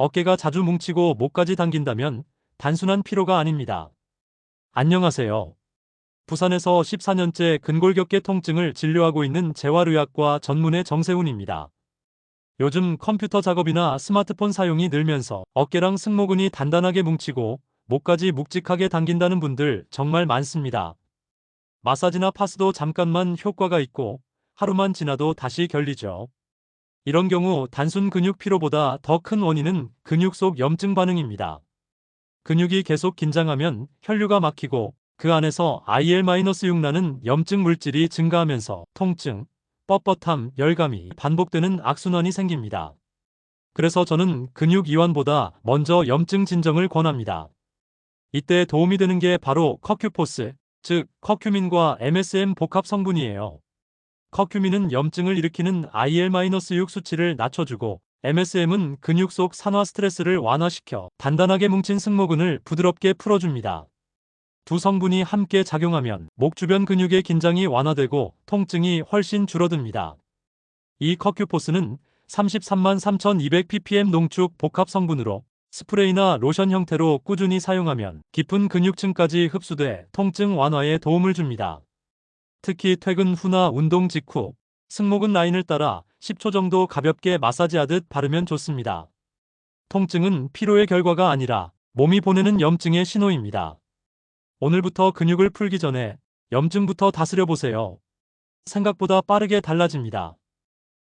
어깨가 자주 뭉치고 목까지 당긴다면 단순한 피로가 아닙니다. 안녕하세요. 부산에서 14년째 근골격계 통증을 진료하고 있는 재활의학과 전문의 정세훈입니다. 요즘 컴퓨터 작업이나 스마트폰 사용이 늘면서 어깨랑 승모근이 단단하게 뭉치고 목까지 묵직하게 당긴다는 분들 정말 많습니다. 마사지나 파스도 잠깐만 효과가 있고 하루만 지나도 다시 결리죠. 이런 경우 단순 근육 피로보다 더 큰 원인은 근육 속 염증 반응입니다. 근육이 계속 긴장하면 혈류가 막히고 그 안에서 IL-6나는 염증 물질이 증가하면서 통증, 뻣뻣함, 열감이 반복되는 악순환이 생깁니다. 그래서 저는 근육 이완보다 먼저 염증 진정을 권합니다. 이때 도움이 되는 게 바로 커큐포스, 즉 커큐민과 MSM 복합 성분이에요. 커큐민은 염증을 일으키는 IL-6 수치를 낮춰주고 MSM은 근육 속 산화 스트레스를 완화시켜 단단하게 뭉친 승모근을 부드럽게 풀어줍니다. 두 성분이 함께 작용하면 목 주변 근육의 긴장이 완화되고 통증이 훨씬 줄어듭니다. 이 커큐포스는 33만 3200ppm 농축 복합 성분으로 스프레이나 로션 형태로 꾸준히 사용하면 깊은 근육층까지 흡수돼 통증 완화에 도움을 줍니다. 특히 퇴근 후나 운동 직후 승모근 라인을 따라 10초 정도 가볍게 마사지하듯 바르면 좋습니다. 통증은 피로의 결과가 아니라 몸이 보내는 염증의 신호입니다. 오늘부터 근육을 풀기 전에 염증부터 다스려 보세요. 생각보다 빠르게 달라집니다.